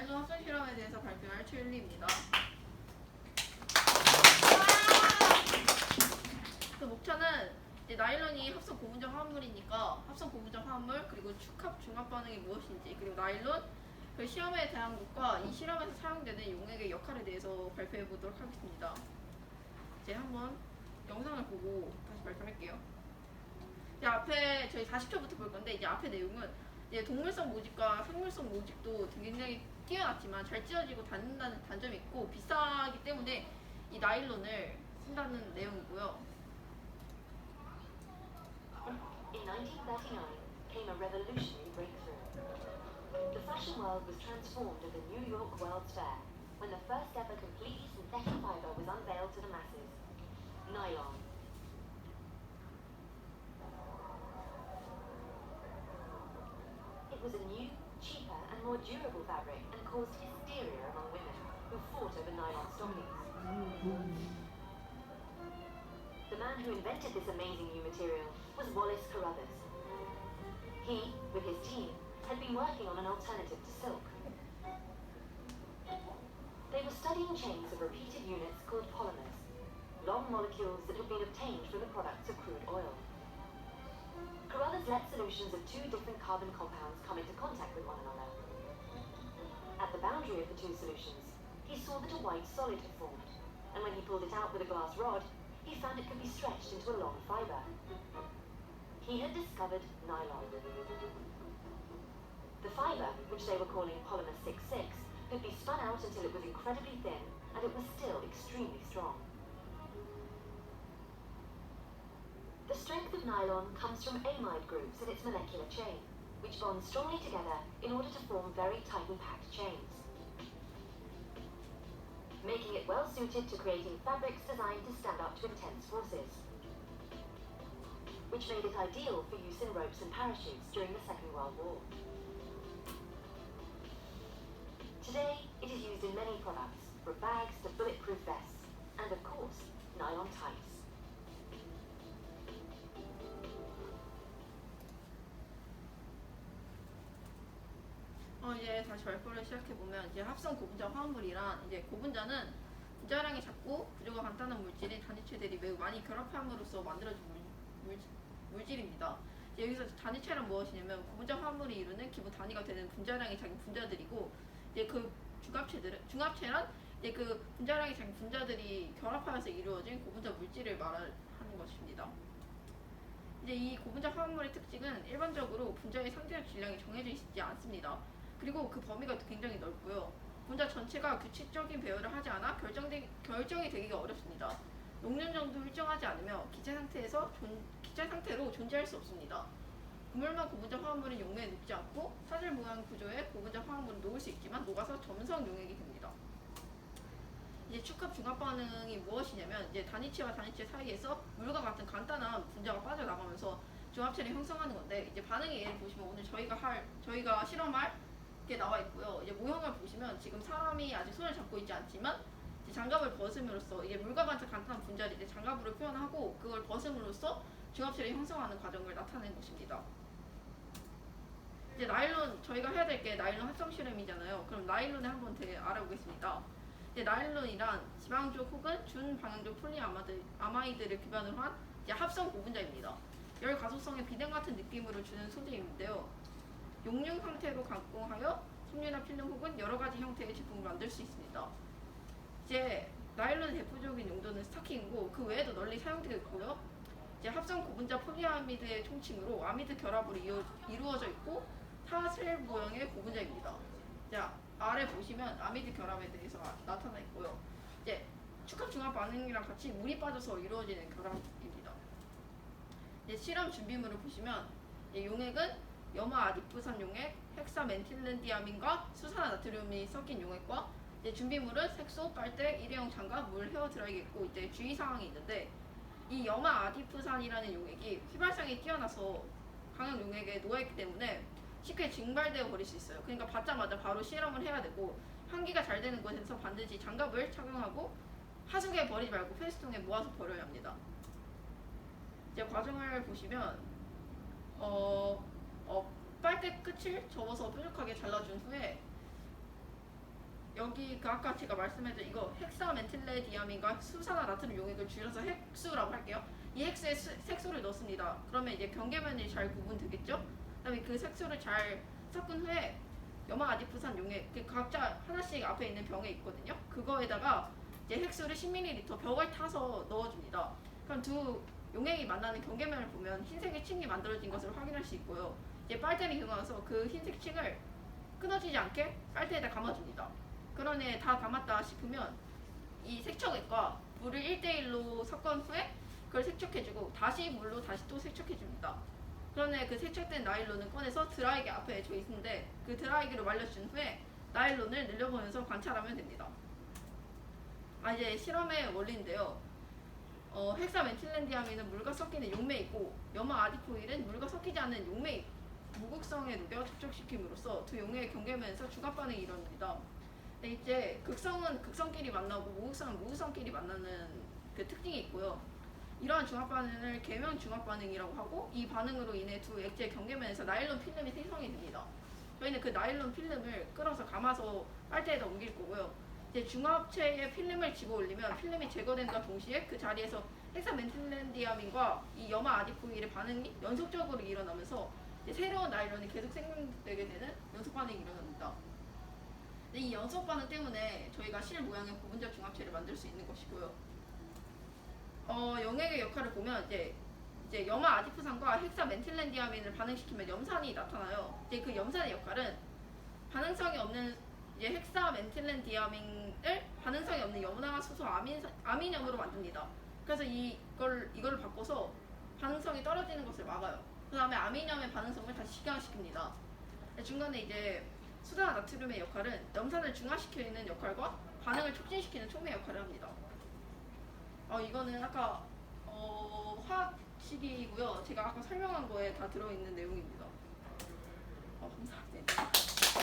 나일론 합성 실험에 대해서 발표할 최윤리입니다. 그 목차는 이제 나일론이 합성 고분자 화합물이니까 합성 고분자 화합물 그리고 축합 중합 반응이 무엇인지 그리고 나일론 그 시험에 대한 것과 이 실험에서 사용되는 용액의 역할에 대해서 발표해 보도록 하겠습니다. 이제 한번 영상을 보고 다시 발표할게요. 이제 앞에 저희 40초부터 볼 건데 이제 앞에 내용은 이제 동물성 모집과 생물성 모집도 굉장히 뛰어났지만 잘 찢어지고 닿는다는 단점이 있고 비싸기 때문에 이 나일론을 쓴다는 내용이고요. In 1939 came a revolutionary breakthrough. The fashion world was transformed at the New York World's Fair when the first ever completely synthetic fiber was unveiled to the masses. Nylon. It was a new, cheaper, durable fabric and caused hysteria among women who fought over nylon stockings. The man who invented this amazing new material was Wallace Carruthers. He, with his team, had been working on an alternative to silk. They were studying chains of repeated units called polymers, long molecules that had been obtained from the products of crude oil. Carruthers let solutions of two different carbon compounds come into contact with one another. At the boundary of the two solutions, he saw that a white solid had formed, and when he pulled it out with a glass rod, he found it could be stretched into a long fiber. He had discovered nylon. The fiber, which they were calling polymer 6,6, could be spun out until it was incredibly thin, and it was still extremely strong. The strength of nylon comes from amide groups in its molecular chain, which bond strongly together in order to form very tightly packed chains making it well suited to creating fabrics designed to stand up to intense forces, which made it ideal for use in ropes and parachutes during the Second World War. Today, it is used in many products, from bags to bulletproof vests, and of course, nylon tights. 어 이제 다시 발표를 시작해 보면 이제 합성 고분자 화합물이란 이제 고분자는 분자량이 작고 구조가 간단한 물질인 단위체들이 매우 많이 결합함으로써 만들어진 물, 물, 물 질입니다. 이제 여기서 단위체란 무엇이냐면 고분자 화합물이 이루는 기본 단위가 되는 분자량이 작은 분자들이고 이제 그 중합체들은 중합체란 이제 그 분자량이 작은 분자들이 결합하여서 이루어진 고분자 물질을 말하는 것입니다. 이제 이 고분자 화합물의 특징은 일반적으로 분자의 상대적 질량이 정해져 있지 않습니다. 그리고 그 범위가 굉장히 넓고요. 분자 전체가 규칙적인 배열을 하지 않아 결정되, 결정이 되기가 어렵습니다. 녹는 정도 일정하지 않으며 기체 상태에서 존, 기체 상태로 존재할 수 없습니다. 그물만 고분자 화합물은 용매에 녹지 않고 사슬 모양 구조의 고분자 화합물은 녹을 수 있지만 녹아서 점성 용액이 됩니다. 이제 축합 중합 반응이 무엇이냐면 이제 단위체와 단위체 사이에서 물과 같은 간단한 분자가 빠져나가면서 중합체를 형성하는 건데 이제 예를 보시면 오늘 저희가 할 저희가 실험할 게 나와 있고요. 이제 모형을 보시면 지금 사람이 아직 손을 잡고 있지 않지만 장갑을 벗음으로써 이게 물과 같은 간단한 분자를 이제 장갑으로 표현하고 그걸 벗음으로써 중합체를 형성하는 과정을 나타낸 것입니다. 이제 나일론 저희가 해야 될 게 나일론 합성 실험이잖아요. 그럼 나일론을 한번 되게 알아보겠습니다. 이제 나일론이란 지방족 혹은 준방향족 폴리아마드 아마이드를 기반으로 한 이제 합성 고분자입니다. 열 가속성의 비냉 같은 느낌으로 주는 소재인데요. 용융 형태로 가공하여 섬유나 필름 혹은 여러 가지 형태의 제품을 만들 수 있습니다. 이제 나일론의 대표적인 용도는 스타킹이고 그 외에도 널리 사용되고 있고요. 이제 합성 고분자 폴리아미드의 총칭으로 아미드 결합으로 이루, 이루어져 있고 타슬 모형의 고분자입니다. 자 아래 보시면 아미드 결합에 대해서 아- 나타나 있고요. 이제 축합 중합 반응이랑 같이 물이 빠져서 이루어지는 결합입니다. 이제 실험 준비물을 보시면 이 용액은 염화 아디프산 용액, 헥사 멘틸렌디아민과 수산 나트륨이 섞인 용액과 이제 준비물은 색소, 빨대, 일회용 장갑, 물, 헤어 드라이기있고 이제 주의 사항이 있는데 이 염화 아디프산이라는 용액이 휘발성이 뛰어나서 강력 용액에 놓여있기 때문에 쉽게 증발되어 버릴 수 있어요. 그러니까 받자마자 바로 실험을 해야 되고 환기가 잘 되는 곳에서 반드시 장갑을 착용하고 하수구에 버리지 말고 페스통에 모아서 버려야 합니다. 이제 과정을 보시면 어, 어, 빨대 끝을 접어서 뾰족하게 잘라준 후에 여기 그 아까 제가 말씀드린 이거 헥사멘틸레디아민과 수산화 나트륨 용액을 줄여서 핵수라고 할게요. 이 핵수에 수- 색소를 넣습니다. 그러면 이제 경계면이 잘 구분되겠죠? 그다음에 그 색소를 잘 섞은 후에 염화 아디프산 용액 그 각자 하나씩 앞에 있는 병에 있거든요. 그거에다가 이제 핵수를 10ml 벽을 타서 넣어줍니다. 그럼 두 용액이 만나는 경계면을 보면 흰색의 층이 만들어진 것을 확인할 수 있고요. 이제 빨대를 이용해서 그 흰색 층을 끊어지지 않게 빨대에다 감아줍니다. 그러네 다 감았다 싶으면 이 세척액과 물을 1대1로 섞은 후에 그걸 세척해주고 다시 물로 다시 또 세척해줍니다. 그러네 그 세척된 나일론을 꺼내서 드라이기 앞에 져 있는데 그 드라이기로 말려준 후에 나일론을 늘려보면서 관찰하면 됩니다. 아 이제 실험의 원리인데요. 어, 헥사멘틸렌디아민은 물과 섞이는 용매이고 염화 아디포일은 물과 섞이지 않는 용매 무극성에 녹여 접촉시킴으로써 두 용매의 경계면에서 중합 반응이 일어납니다. 근데 이제 극성은 극성끼리 만나고 무극성은 무극성끼리 만나는 그 특징이 있고요. 이러한 중합 반응을 계면 중합 반응이라고 하고 이 반응으로 인해 두 액체 경계면에서 나일론 필름이 생성이 됩니다. 저희는 그 나일론 필름을 끌어서 감아서 빨대에다 옮길 거고요. 이제 중합체에 필름을 집어 올리면 필름이 제거된과 동시에 그 자리에서 헥사멘틸렌디아민과 이 염화 아디포일의 반응이 연속적으로 일어나면서 새로운 나일론이 계속 생성되게 되는 연속 반응이 일어납니다. 근데 이 연속 반응 때문에 저희가 실 모양의 부분적 중합체를 만들 수 있는 것이고요. 어, 용액의 역할을 보면 이제 이제 염화 아디프산과 헥사 멘틸렌디아민을 반응시키면 염산이 나타나요. 이제 그 염산의 역할은 반응성이 없는 이제 헥사 멘틸렌디아민을 반응성이 없는 염화 수소 아민 아민염으로 만듭니다. 그래서 이걸 이걸 바꿔서 반응성이 떨어지는 것을 막아요. 그 다음에 아민염의 반응성을 다시 시강시킵니다. 중간에 이제 수단화 나트륨의 역할은 염산을 중화시키는 역할과 반응을 촉진시키는 촉매 역할을 합니다. 어 이거는 아까 어 화학식이고요. 제가 아까 설명한 거에 다 들어있는 내용입니다. 어 감사합니다.